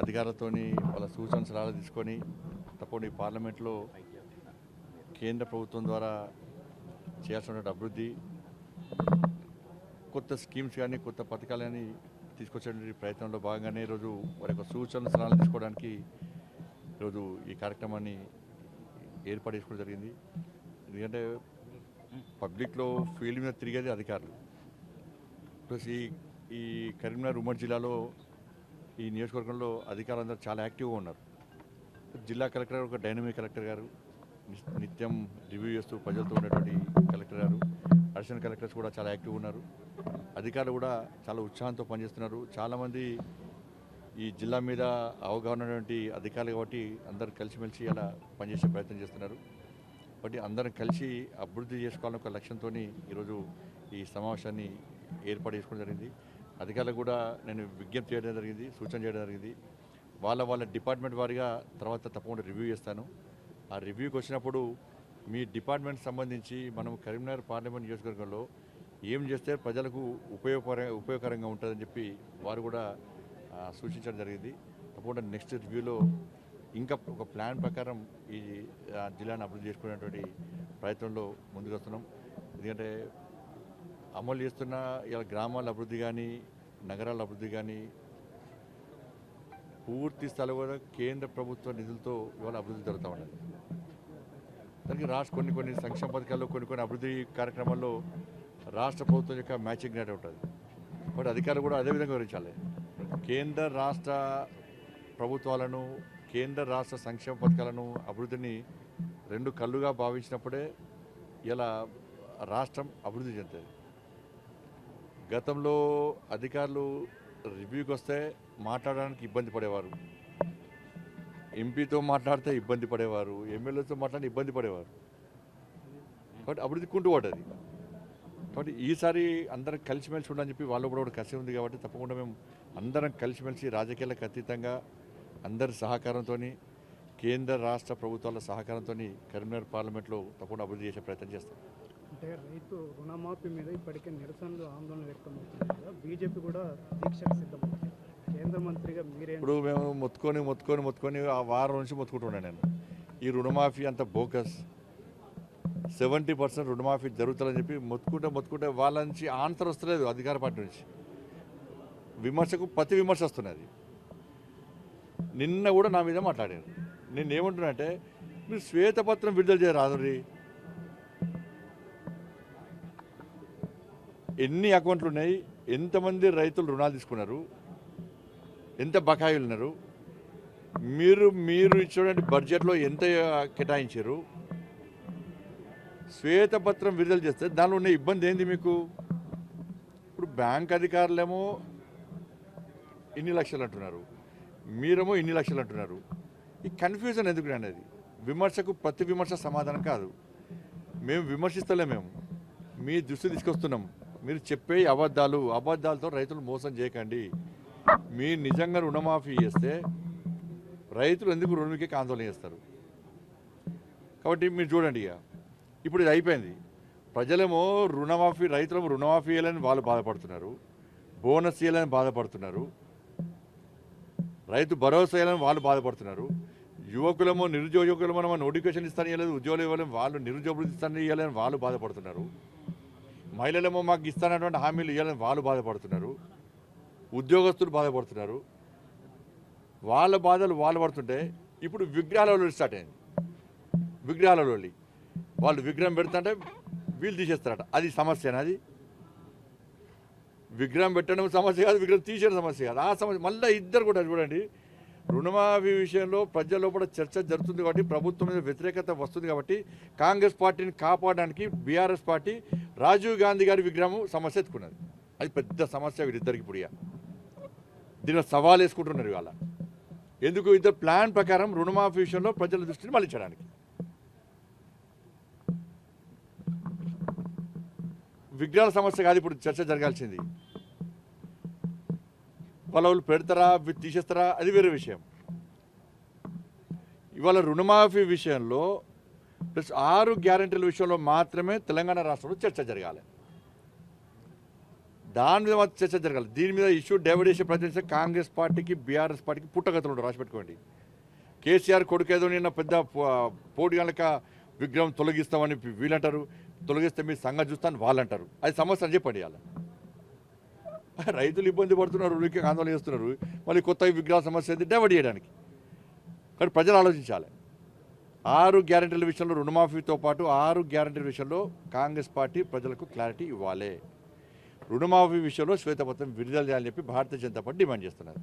అధికారులతో వాళ్ళ సూచన సలహాలు తీసుకొని తప్పకుండా ఈ పార్లమెంట్లో కేంద్ర ప్రభుత్వం ద్వారా చేయాల్సిన అభివృద్ధి కొత్త స్కీమ్స్ కానీ కొత్త పథకాలు కానీ తీసుకొచ్చే ప్రయత్నంలో భాగంగానే ఈరోజు వారి యొక్క సూచన సలహాలు తీసుకోవడానికి ఈరోజు ఈ కార్యక్రమాన్ని ఏర్పాటు చేసుకోవడం జరిగింది. ఎందుకంటే పబ్లిక్లో ఫీల్డ్ మీద తిరిగేది అధికారులు. ప్లస్ ఈ ఈ కరీంనగర్ ఉమ్మడి జిల్లాలో ఈ నియోజకవర్గంలో అధికారులందరూ చాలా యాక్టివ్గా ఉన్నారు. జిల్లా కలెక్టర్ గారు ఒక డైనమిక్ కలెక్టర్ గారు నిత్యం రివ్యూ చేస్తూ ప్రజలతో ఉన్నటువంటి కలెక్టర్ గారు అడిషనల్ కలెక్టర్స్ కూడా చాలా యాక్టివ్గా ఉన్నారు. అధికారులు కూడా చాలా ఉత్సాహంతో పనిచేస్తున్నారు. చాలామంది ఈ జిల్లా మీద అవగాహన ఉన్నటువంటి అధికారులు కాబట్టి అందరూ కలిసిమెలిసి అలా పనిచేసే ప్రయత్నం చేస్తున్నారు. కాబట్టి అందరం కలిసి అభివృద్ధి చేసుకోవాలని ఒక లక్ష్యంతో ఈరోజు ఈ సమావేశాన్ని ఏర్పాటు చేసుకోవడం జరిగింది. అధికారులకు కూడా నేను విజ్ఞప్తి చేయడం జరిగింది సూచన చేయడం జరిగింది. వాళ్ళ వాళ్ళ డిపార్ట్మెంట్ వారిగా తర్వాత తప్పకుండా రివ్యూ చేస్తాను. ఆ రివ్యూకి వచ్చినప్పుడు మీ డిపార్ట్మెంట్ సంబంధించి మనం కరీంనగర్ పార్లమెంట్ నియోజకవర్గంలో ఏం చేస్తే ప్రజలకు ఉపయోగకర ఉపయోగకరంగా ఉంటుందని చెప్పి వారు కూడా సూచించడం జరిగింది. తప్పకుండా నెక్స్ట్ రివ్యూలో ఇంకా ఒక ప్లాన్ ప్రకారం ఈ జిల్లాను అభివృద్ధి చేసుకునేటువంటి ప్రయత్నంలో ముందుకు వస్తున్నాం. ఎందుకంటే అమలు చేస్తున్న ఇలా గ్రామాల అభివృద్ధి కానీ నగరాల అభివృద్ధి కానీ పూర్తి స్థలం కూడా కేంద్ర ప్రభుత్వ నిధులతో ఇవాళ అభివృద్ధి జరుగుతూ ఉన్నది. దానికి రాష్ట్ర కొన్ని కొన్ని సంక్షేమ పథకాల్లో కొన్ని కొన్ని అభివృద్ధి కార్యక్రమాల్లో రాష్ట్ర ప్రభుత్వం యొక్క మ్యాచింగ్ రేట్ ఉంటుంది. కాబట్టి అధికారులు కూడా అదే విధంగా వివరించాలి. కేంద్ర రాష్ట్ర ప్రభుత్వాలను కేంద్ర రాష్ట్ర సంక్షేమ పథకాలను అభివృద్ధిని రెండు కళ్ళుగా భావించినప్పుడే ఇలా రాష్ట్రం అభివృద్ధి చెందుతుంది. గతంలో అధికారులు రివ్యూకి వస్తే మాట్లాడడానికి ఇబ్బంది పడేవారు. ఎంపీతో మాట్లాడితే ఇబ్బంది పడేవారు ఎమ్మెల్యేతో మాట్లాడితే ఇబ్బంది పడేవారు. కాబట్టి అభివృద్ధి కుంటూ పడ్డది కాబట్టి ఈసారి అందరం కలిసిమెలిసి ఉండని చెప్పి వాళ్ళు కూడా ఒకటి కసి ఉంది కాబట్టి తప్పకుండా మేము అందరం కలిసిమెలిసి రాజకీయాలకు అతీతంగా అందరి సహకారంతో కేంద్ర రాష్ట్ర ప్రభుత్వాల సహకారంతో కరీంనగర్ పార్లమెంట్లో తప్పకుండా అభివృద్ధి చేసే ప్రయత్నం చేస్తాం. అంటే రైతు రుణమాఫీ మీద ఇప్పటికే నిరసనలు ఆందోళన వ్యక్తమవుతుంది బీజేపీ కూడా దీక్షకు సిద్ధమవుతుంది. కేంద్ర మంత్రిగా మీరే ఇప్పుడు మేము మొత్తుకొని మొత్తుకొని మొత్తుకొని ఆ వారం నుంచి మొత్తుకుంటున్నాను నేను. ఈ రుణమాఫీ అంత బోకస్. సెవెంటీ పర్సెంట్ రుణమాఫీ జరుగుతుందని చెప్పి మొత్తుకుంటే మొత్తుకుంటే వాళ్ళ నుంచి ఆన్సర్ వస్తలేదు అధికార పార్టీ నుంచి. విమర్శకు ప్రతి విమర్శ వస్తున్నది. నిన్న కూడా నా మీద మాట్లాడారు. నేను ఏమంటున్నా అంటే మీరు శ్వేతపత్రం విడుదల చేయరాదు ఎన్ని అకౌంట్లు ఉన్నాయి ఎంతమంది రైతులు రుణాలు తీసుకున్నారు ఎంత బకాయిలు ఉన్నారు మీరు మీరు ఇచ్చినటువంటి బడ్జెట్లో ఎంత కేటాయించారు శ్వేతపత్రం విడుదల చేస్తే దానిలో ఉన్న ఇబ్బంది ఏంది మీకు? ఇప్పుడు బ్యాంక్ అధికారులేమో ఇన్ని లక్షలు అంటున్నారు మీరేమో ఇన్ని లక్షలు అంటున్నారు. ఈ కన్ఫ్యూజన్ ఎందుకు అనేది? విమర్శకు ప్రతి విమర్శ సమాధానం కాదు. మేము విమర్శిస్తలే మేము. మీ దృష్టి తీసుకొస్తున్నాం. మీరు చెప్పే అబద్ధాలు అబద్ధాలతో రైతులు మోసం చేయకండి. మీరు నిజంగా రుణమాఫీ చేస్తే రైతులు ఎందుకు రుణమికి ఆందోళన చేస్తారు? కాబట్టి మీరు చూడండి ఇక. ఇప్పుడు ఇది అయిపోయింది. ప్రజలేమో రుణమాఫీ రైతులేమో రుణమాఫీ చేయాలని వాళ్ళు బాధపడుతున్నారు. బోనస్ చేయాలని బాధపడుతున్నారు. రైతు భరోసా చేయాలని వాళ్ళు బాధపడుతున్నారు. యువకులమో నిరుద్యోగులమో నోటిఫికేషన్ ఇస్తాను ఇవ్వలేదు ఉద్యోగులు ఇవ్వాలని వాళ్ళు నిరుద్యోగులు ఇస్తాను ఇవ్వాలని వాళ్ళు బాధపడుతున్నారు. మహిళలేమో మాకు ఇస్తానటువంటి హామీలు ఇవ్వాలని వాళ్ళు బాధపడుతున్నారు. ఉద్యోగస్తులు బాధపడుతున్నారు. వాళ్ళ బాధలు వాళ్ళు పడుతుంటే ఇప్పుడు విగ్రహాలలో స్టార్ట్ అయింది. విగ్రహాలలో వాళ్ళు విగ్రహం పెడుతుంటే వీళ్ళు తీసేస్తారట. అది సమస్యనా అది? విగ్రహం పెట్టడం సమస్య కాదు విగ్రహం తీసేయడం సమస్య కాదు. ఆ సమస్య మళ్ళీ ఇద్దరు కూడా చూడండి. రుణమాఫీ విషయంలో ప్రజల్లో కూడా చర్చ జరుగుతుంది కాబట్టి ప్రభుత్వం మీద వ్యతిరేకత వస్తుంది కాబట్టి కాంగ్రెస్ పార్టీని కాపాడడానికి బీఆర్ఎస్ పార్టీ రాజీవ్ గాంధీ గారి విగ్రహం సమస్య ఎత్తుకున్నది. అది పెద్ద సమస్య వీరిద్దరికి ఇప్పుడు దీనిలో సవాల్ వేసుకుంటున్నారు ఇవాళ. ఎందుకు? ఇద్దరు ప్లాన్ ప్రకారం రుణమాఫీ విషయంలో ప్రజల దృష్టిని మళ్ళించడానికి. విగ్రహాల సమస్య కాదు ఇప్పుడు చర్చ జరగాల్సింది. వాళ్ళ పెడతారా తీసేస్తారా అది వేరే విషయం. ఇవాళ రుణమాఫీ విషయంలో ప్లస్ ఆరు గ్యారెంటీల విషయంలో మాత్రమే తెలంగాణ రాష్ట్రంలో చర్చ జరగాలి. దాని మీద చర్చ జరగాలి. దీని మీద ఇష్యూ డైవర్ట్ చేసే ప్రయత్నం చేస్తే కాంగ్రెస్ పార్టీకి బీఆర్ఎస్ పార్టీకి పుట్టగతులు ఉండవు రాసిపెట్టుకోండి. కేసీఆర్ కొడుకేదో నిన్న పెద్ద పోటీ కనుక విగ్రహం తొలగిస్తామని వీళ్ళంటారు. తొలగిస్తే మీ సంగతి చూస్తాను వాళ్ళంటారు. అది సమస్య అని చెప్పండి రైతులు ఇబ్బంది పడుతున్నారు ఊరికే ఆందోళన చేస్తున్నారు. మళ్ళీ కొత్త విగ్రహ సమస్య ఏంటి డైవర్ట్ చేయడానికి. కానీ ప్రజలు ఆలోచించాలి. ఆరు గ్యారంటీల విషయంలో రుణమాఫీతో పాటు ఆరు గ్యారంటీల విషయంలో కాంగ్రెస్ పార్టీ ప్రజలకు క్లారిటీ ఇవ్వాలి. రుణమాఫీ విషయంలో శ్వేతపత్రం విడుదల చేయాలని చెప్పి భారతీయ జనతా పార్టీ డిమాండ్ చేస్తున్నారు